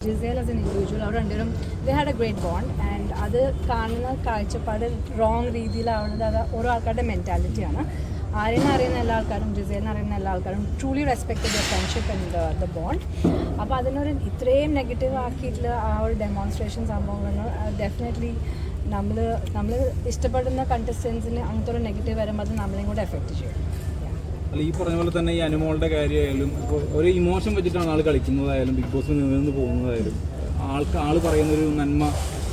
Gizele as an individual അവർ രണ്ടുപേരും they had a great bond and അത് കാണുന്ന കാഴ്ചപ്പാട് റോങ് രീതിയിലാവുന്നത് അത് ഓരോ ആൾക്കാരുടെ മെന്റാലിറ്റിയാണ് ആര്യനെ അറിയുന്ന എല്ലാ ആൾക്കാരും ജിസേലിനെ അറിയുന്ന എല്ലാ ആൾക്കാരും truly respect the friendship and the bond അപ്പോൾ അതിനൊരു ഇത്രയും നെഗറ്റീവ് ആക്കിയിട്ടുള്ള ആ ഒരു ഡെമോൺസ്ട്രേഷൻ സംഭവങ്ങൾ ഡെഫിനറ്റ്ലി നമ്മൾ നമ്മൾ ഇഷ്ടപ്പെടുന്ന കണ്ടസ്റ്റൻസിന് അങ്ങനത്തെ ഒരു നെഗറ്റീവ് വരുമ്പോൾ അത് നമ്മളെയും കൂടെ എഫക്റ്റ് ചെയ്യും. അല്ല ഈ പറഞ്ഞ പോലെ തന്നെ ഈ അനുമോളുടെ കാര്യമായാലും ഇപ്പോൾ ഒരു ഇമോഷൻ വെച്ചിട്ടാണ് ആൾ കളിക്കുന്നതായാലും ബിഗ് ബോസിൽ നിന്ന് പോകുന്നതായാലും ആൾക്ക് ആൾ പറയുന്നൊരു നന്മ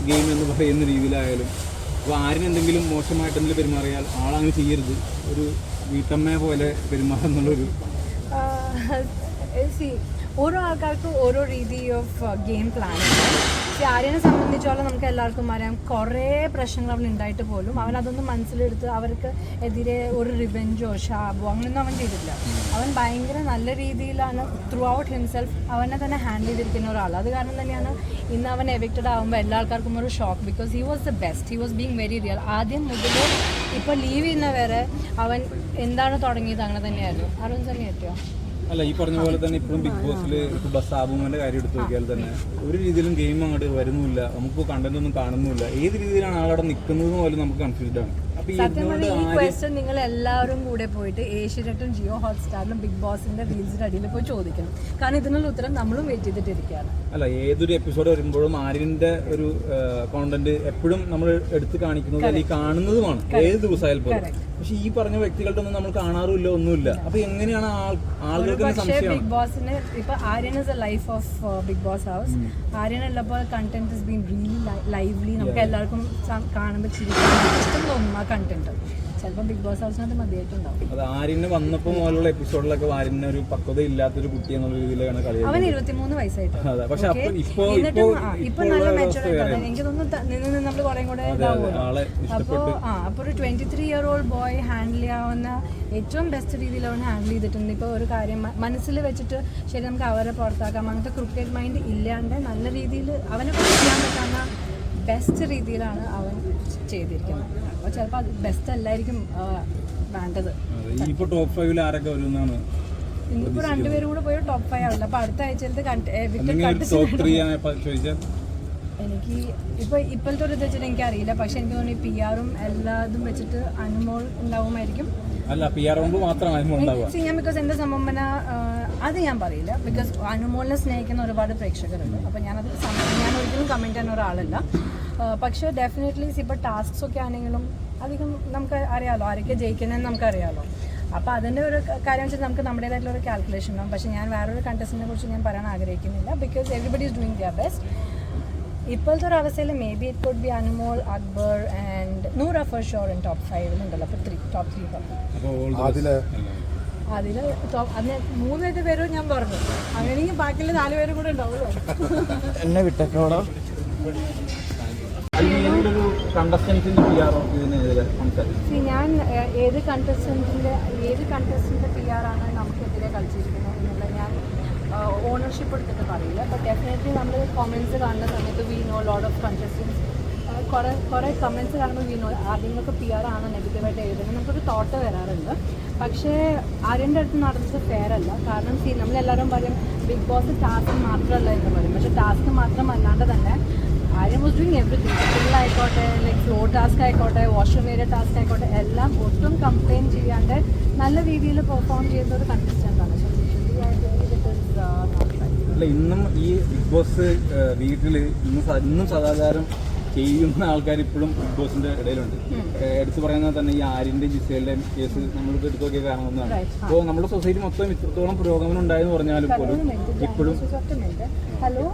ഗെയിം എന്ന് പറയുന്ന രീതിയിലായാലും അപ്പോൾ ആരിനെന്തെങ്കിലും മോശമായിട്ട് എന്തെങ്കിലും പെരുമാറിയാൽ ആളങ്ങനെ ചെയ്യരുത്. ഒരു വീട്ടമ്മയെ പോലെ പെരുമാറുന്നുള്ളൊരു ഓരോ ആൾക്കാർക്കും ഓരോ രീതി ഓഫ് ഗെയിം പ്ലാൻ സി ആര്യനെ സംബന്ധിച്ചോളം നമുക്ക് എല്ലാവർക്കും അറിയാം കുറേ പ്രശ്നങ്ങൾ അവൻ ഉണ്ടായിട്ട് പോലും അവൻ അതൊന്നും മനസ്സിലെടുത്ത് അവർക്ക് എതിരെ ഒരു റിവെഞ്ചോ ഷാബോ അങ്ങനെയൊന്നും അവൻ ചെയ്തിട്ടില്ല. അവൻ ഭയങ്കര നല്ല രീതിയിലാണ് ത്രൂ ഔട്ട് ഹിംസെൽഫ് അവനെ തന്നെ ഹാൻഡിൽ ചെയ്തിരിക്കുന്ന ഒരാൾ. അത് കാരണം തന്നെയാണ് ഇന്ന് അവൻ എവിക്റ്റഡ് ആകുമ്പോൾ എല്ലാ ആൾക്കാർക്കും ഒരു shock because he was the best he was being very real ആദ്യം മുതൽ ഇപ്പോൾ ലീവ് ചെയ്യുന്ന വരെ അവൻ എന്താണ് തുടങ്ങിയത് അങ്ങനെ തന്നെയായിരുന്നു. അരുൺ തന്നെ കേട്ടോ അല്ല ഈ പറഞ്ഞ പോലെ തന്നെ ഇപ്പോഴും ബിഗ് ബോസിൽ ഇപ്പോൾ ബസ് ആബുമാന്റെ കാര്യം എടുത്തു നോക്കിയാൽ തന്നെ ഒരു രീതിയിലും ഗെയിം അങ്ങോട്ട് വരുന്നില്ല നമുക്ക് കണ്ടന്റ് ഒന്നും കാണുന്നില്ല ഏത് രീതിയിലാണ് ആളവിടെ നിൽക്കുന്നത് പോലും നമുക്ക് കൺഫ്യൂസ്ഡ് ആണ്. സത്യം പറഞ്ഞാൽ ഈ ക്വസ്റ്റ്യൻ നിങ്ങൾ എല്ലാവരും കൂടെ പോയിട്ട് ഏഷ്യനെറ്റും ജിയോ ഹോട്ട്സ്റ്റാറിലും ബിഗ് ബോസിന്റെ റീൽസിന്റെ അടിയിൽ പോയി ചോദിക്കണം. കാരണം ഇതിനുള്ള ഉത്തരം നമ്മളും വെയിറ്റ് ചെയ്തിട്ടിരിക്കുകയാണ്. അല്ല ഏതൊരു എപ്പിസോഡ് വരുമ്പോഴും ആര്യന്റെ ഒരു കോണ്ടന്റ് എപ്പോഴും നമ്മൾ എടുത്തു കാണിക്കുന്നത് അല്ലെങ്കിൽ കാണുന്നതുമാണ്. ഏത് ദിവസമായാലും പോലും. പക്ഷെ ഈ പറഞ്ഞ വ്യക്തികളുടെ ഒന്നും നമ്മൾ കാണാറുമില്ല ഒന്നുമില്ല. അപ്പൊ എങ്ങനെയാണ് ആളുകൾക്ക് ബിഗ് ബോസിന് ഇപ്പൊ Aryan is a life of big boss house Aryan ഉള്ളപ്പോൾ content is been really lively നമുക്ക് എല്ലാവർക്കും കാണുമ്പോൾ ചിരിക്കാൻ ഇഷ്ടം തോന്നും കണ്ടന്റ് ചിലപ്പോൾ ബിഗ് ബോസ് ഹൗസിനകത്ത് മതിയായിട്ടുണ്ടാവും. അത് ആര്യന് വന്നപ്പോൾ മുതലുള്ള എപ്പിസോഡിലൊക്കെ ആര്യന് ഒരു പക്വത ഇല്ലാത്തൊരു കുട്ടി എന്നുള്ള രീതിയിലാണ് കളി അവൻ ഇരുപത്തിമൂന്ന് വയസ്സായിട്ട്? അതെ പക്ഷെ അപ്പൊ ഇപ്പോ എന്നിട്ടും ഇപ്പോ ആ, ഇപ്പൊ നല്ല മെച്ചൂർ എനിക്ക് തോന്നുന്നു നിന്ന് നിന്ന് നമ്മൾ കുറേ കൂടെ ഇതാവുമല്ലോ. ആളെ അപ്പോൾ ഇഷ്ടപ്പെട്ട് ആ അപ്പോൾ ഒരു twenty three year old boy handle ചെയ്യാവുന്ന ഏറ്റവും ബെസ്റ്റ് രീതിയിൽ അവൻ ഹാൻഡിൽ ചെയ്തിട്ടുണ്ട്. ഇപ്പോൾ ഒരു കാര്യം മ- മനസ്സിൽ വെച്ചിട്ട് ശരി നമുക്ക് അവരെ പുറത്താക്കാം. അങ്ങനത്തെ ക്രിക്കറ്റ് മൈൻഡ് ഇല്ലാണ്ട് നല്ല രീതിയിൽ അവനെ ചെയ്യാൻ പറ്റുന്ന ബെസ്റ്റ് രീതിയിലാണ് അവൻ ചെയ്തിരിക്കുന്നത്. അപ്പോൾ ചിലപ്പോൾ അത് ബെസ്റ്റ് അല്ലായിരിക്കും വേണ്ടത്. ഇപ്പോൾ ടോപ്പ് ഫൈവിൽ ആരൊക്കെ വരുമെന്നാണ് ഇന്നിപ്പോൾ രണ്ടുപേരും കൂടെ പോയി ടോപ്പ് ഫൈവ് ആവില്ല അപ്പോൾ അടുത്ത ആഴ്ചയിലത്തെ എനിക്ക് ഇപ്പോൾ ഇപ്പോഴത്തെ ഒരു ഇത് വെച്ചിട്ട് എനിക്കറിയില്ല പക്ഷെ എനിക്ക് തോന്നുന്നു പി ആറും എല്ലാതും വെച്ചിട്ട് അനുമോൾ ഉണ്ടാവുമായിരിക്കും. അല്ല പി ആർ See, ഞാൻ ബിക്കോസ് എന്റെ സംഭവന അത് ഞാൻ പറയില്ല. ബിക്കോസ് അനുമോളിനെ സ്നേഹിക്കുന്ന ഒരുപാട് പ്രേക്ഷകരുണ്ട്. അപ്പൊ ഞാനത് ഞാൻ ഒരിക്കലും കമന്റ് ചെയ്യുന്ന ഒരാളല്ല. പക്ഷേ ഡെഫിനറ്റ്ലി ഇപ്പോൾ ടാസ്ക്സ് ഒക്കെ ആണെങ്കിലും അധികം നമുക്ക് അറിയാമല്ലോ ആരൊക്കെ ജയിക്കുന്നതെന്ന് നമുക്കറിയാലോ അപ്പോൾ അതിന്റെ ഒരു കാര്യം വെച്ചാൽ നമുക്ക് നമ്മുടേതായിട്ടുള്ള ഒരു കാൽക്കുലേഷൻ വേണം പക്ഷേ ഞാൻ വേറൊരു കണ്ടസ്റ്റിനെ കുറിച്ച് ഞാൻ പറയാൻ ആഗ്രഹിക്കുന്നില്ല. Because everybody is doing their best ഇപ്പോഴത്തെ ഒരു അവസ്ഥയിൽ may be it could be Anumol Akbar and Noora for sure in top ഫൈവിലുണ്ടല്ലോ അപ്പോൾ ത്രീ ടോപ്പ് ത്രീ അതിൽ അതിൽ അതിന് മൂന്ന് പേര് പേരും ഞാൻ പറഞ്ഞു. അങ്ങനെയെങ്കിൽ ബാക്കിയുള്ള നാല് പേരും കൂടെ ഉണ്ടാവുമല്ലോ എന്നെ വിട്ടേക്കോടോ ഞാൻ ഏത് കണ്ടസ്റ്റന്റിന്റെ ഏത് കണ്ടസ്റ്റന്റെ പി ആർ ആണ് നമുക്കെതിരെ കളിച്ചിരിക്കുന്നത് എന്നുള്ള ഞാൻ ഓണർഷിപ്പ് എടുത്തിട്ട് പറയില്ല. ബട്ട് ഡെഫിനറ്റ്ലി നമ്മൾ കമൻസ് കാണുന്ന സമയത്ത് we know load of contestants കുറേ കുറേ കമൻസ് കാണുമ്പോൾ വി നോ ആദ്യമൊക്കെ പി ആർ ആണ് നെഗറ്റീവായിട്ട് എഴുതുന്നത്. നമുക്കൊരു തോട്ട് വരാറുണ്ട്. പക്ഷേ ആര്യന്റെ അടുത്ത് നടന്നത് ഫെയർ അല്ല. കാരണം സി നമ്മളെല്ലാവരും പറയും ബിഗ് ബോസ് ടാസ്ക് മാത്രമല്ല എന്ന് പറയും. പക്ഷേ ടാസ്ക് മാത്രമല്ലാണ്ട് തന്നെ Aryan was doing everything skill ആയിക്കോട്ടെ ലൈക്ക് ഫ്ലോർ ടാസ്ക് ആയിക്കോട്ടെ വാഷ്റൂം ഏരിയ ടാസ്ക് ആയിക്കോട്ടെ എല്ലാം ഒട്ടും കംപ്ലയിന്റ് ചെയ്യാണ്ട് നല്ല രീതിയിൽ പെർഫോം ചെയ്യുന്ന ഒരു കണ്ടസ്റ്റന്റ് ആണ് uh. അല്ല ഇന്നും ഈ ബിഗ് ബോസ് വീട്ടിൽ ഇന്ന് ഇന്നും സദാചാരം ചെയ്യുന്ന ആൾക്കാർ ഇപ്പോഴും ബിഗ് ബോസിന്റെ ഇടയിലുണ്ട്. എടുത്തു പറയുന്നത് തന്നെ ഈ ആര്യന്റെ ജിസേലിന്റെയും കേസ് നമ്മളിപ്പോൾ എടുത്തു നോക്കിയ കാണുന്നതാണ്. അപ്പോൾ നമ്മുടെ സൊസൈറ്റി മൊത്തം ഇത്രത്തോളം പുരോഗമനം ഉണ്ടായെന്ന് പറഞ്ഞാലും പോലും ഇപ്പോഴും. ഹലോ